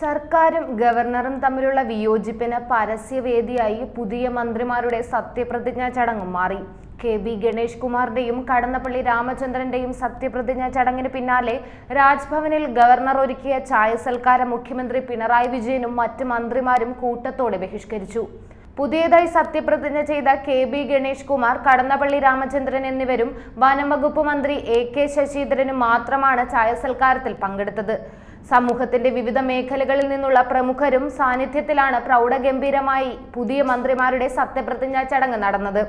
സർക്കാരും ഗവർണറും തമ്മിലുള്ള വിയോജിപ്പിന് പരസ്യവേദിയായി പുതിയ മന്ത്രിമാരുടെ സത്യപ്രതിജ്ഞാ ചടങ്ങും മാറി. കെ ബി ഗണേഷ് കുമാറിന്റെയും കടന്നപ്പള്ളി രാമചന്ദ്രന്റെയും സത്യപ്രതിജ്ഞാ ചടങ്ങിന് പിന്നാലെ രാജ്ഭവനിൽ ഗവർണർ ഒരുക്കിയ ചായ സൽക്കാരം മുഖ്യമന്ത്രി പിണറായി വിജയനും മറ്റ് മന്ത്രിമാരും കൂട്ടത്തോടെ ബഹിഷ്കരിച്ചു. പുതിയതായി സത്യപ്രതിജ്ഞ ചെയ്ത കെ ബി ഗണേഷ് കുമാർ കടന്നപ്പള്ളി രാമചന്ദ്രൻ എന്നിവരും വനംവകുപ്പ് മന്ത്രി എ കെ ശശീന്ദ്രനും മാത്രമാണ് ചായ സൽക്കാരത്തിൽ പങ്കെടുത്തത്. സമൂഹത്തിന്റെ വിവിധ മേഖലകളിൽ നിന്നുള്ള പ്രമുഖരും സാന്നിധ്യത്തിലാണ് പ്രൗഢഗംഭീരമായി പുതിയ മന്ത്രിമാരുടെ സത്യപ്രതിജ്ഞാ ചടങ്ങ് നടന്നത്.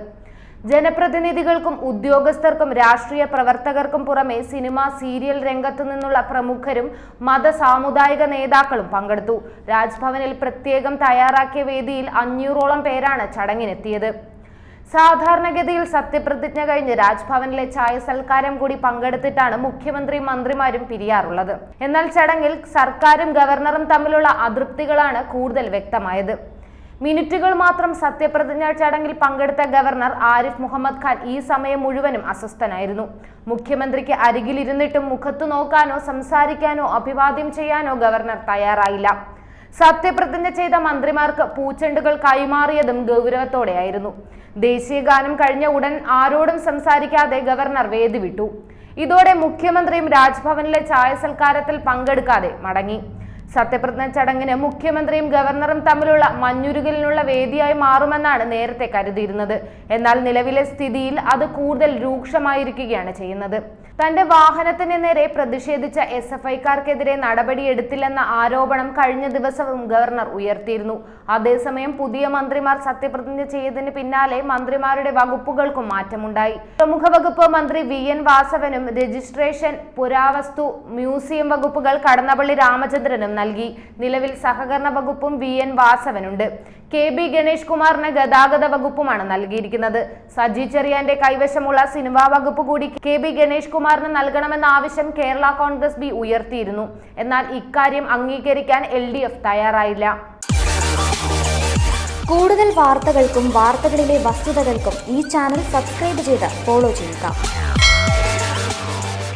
ജനപ്രതിനിധികൾക്കും ഉദ്യോഗസ്ഥർക്കും രാഷ്ട്രീയ പ്രവർത്തകർക്കും പുറമെ സിനിമ സീരിയൽ രംഗത്തു നിന്നുള്ള പ്രമുഖരും മത സാമുദായിക നേതാക്കളും പങ്കെടുത്തു. രാജ്ഭവനിൽ പ്രത്യേകം തയ്യാറാക്കിയ വേദിയിൽ അഞ്ഞൂറോളം പേരാണ് ചടങ്ങിനെത്തിയത്. സാധാരണഗതിയിൽ സത്യപ്രതിജ്ഞ കഴിഞ്ഞ് രാജ്ഭവനിലെ ചായ സൽക്കാരം കൂടി പങ്കെടുത്തിട്ടാണ് മുഖ്യമന്ത്രി മന്ത്രിമാരും പിരിയാറുള്ളത്. എന്നാൽ ചടങ്ങിൽ സർക്കാരും ഗവർണറും തമ്മിലുള്ള അതൃപ്തികളാണ് കൂടുതൽ വ്യക്തമായത്. മിനിറ്റുകൾ മാത്രം സത്യപ്രതിജ്ഞാ ചടങ്ങിൽ പങ്കെടുത്ത ഗവർണർ ആരിഫ് മുഹമ്മദ് ഖാൻ ഈ സമയം മുഴുവനും അസ്വസ്ഥനായിരുന്നു. മുഖ്യമന്ത്രിക്ക് അരികിലിരുന്നിട്ടും മുഖത്തു നോക്കാനോ സംസാരിക്കാനോ അഭിവാദ്യം ചെയ്യാനോ ഗവർണർ തയ്യാറായില്ല. സത്യപ്രതിജ്ഞ ചെയ്ത മന്ത്രിമാർക്ക് പൂച്ചെണ്ടുകൾ കൈമാറിയതും ഗൗരവത്തോടെയായിരുന്നു. ദേശീയ ഗാനം കഴിഞ്ഞ ഉടൻ ആരോടും സംസാരിക്കാതെ ഗവർണർ വേദി വിട്ടു ഇതോടെ മുഖ്യമന്ത്രിയും രാജ്ഭവനിലെ ചായ സൽക്കാരത്തിൽ പങ്കെടുക്കാതെ മടങ്ങി. സത്യപ്രതിജ്ഞ ചടങ്ങിന് മുഖ്യമന്ത്രിയും ഗവർണറും തമ്മിലുള്ള മഞ്ഞുരുകലിനുള്ള വേദിയായി മാറുമെന്നാണ് നേരത്തെ കരുതിയിരുന്നത്. എന്നാൽ നിലവിലെ സ്ഥിതിയിൽ അത് കൂടുതൽ രൂക്ഷമായിരിക്കുകയാണ് ചെയ്യുന്നത്. തന്റെ വാഹനത്തിന് നേരെ പ്രതിഷേധിച്ച എസ് എഫ് ഐക്കാർക്കെതിരെ നടപടിയെടുത്തില്ലെന്ന ആരോപണം കഴിഞ്ഞ ദിവസവും ഗവർണർ ഉയർത്തിയിരുന്നു. അതേസമയം പുതിയ മന്ത്രിമാർ സത്യപ്രതിജ്ഞ ചെയ്തതിന് പിന്നാലെ മന്ത്രിമാരുടെ വകുപ്പുകൾക്കും മാറ്റമുണ്ടായി. പ്രമുഖ വകുപ്പ് മന്ത്രി വി എൻ വാസവനും രജിസ്ട്രേഷൻ പുരാവസ്തു മ്യൂസിയം വകുപ്പുകൾ കടന്നപ്പള്ളി രാമചന്ദ്രനും നൽകി. നിലവിൽ സഹകരണ വകുപ്പും വി എൻ വാസവനുണ്ട്. കെ ബി ഗണേഷ് കുമാറിന് ഗതാഗത വകുപ്പുമാണ് നൽകിയിരിക്കുന്നത്. സജി ചെറിയാന്റെ കൈവശമുള്ള സിനിമാ വകുപ്പ് കൂടി കെ ബി ഗണേഷ് കുമാറിന് നൽകണമെന്ന ആവശ്യം കേരള കോൺഗ്രസ് ബി ഉയർത്തിയിരുന്നു. എന്നാൽ ഇക്കാര്യം അംഗീകരിക്കാൻ എൽ തയ്യാറായില്ല. കൂടുതൽ വാർത്തകൾക്കും വാർത്തകളിലെ വസ്തുതകൾക്കും ഈ ചാനൽ സബ്സ്ക്രൈബ് ചെയ്ത് ഫോളോ ചെയ്യുക.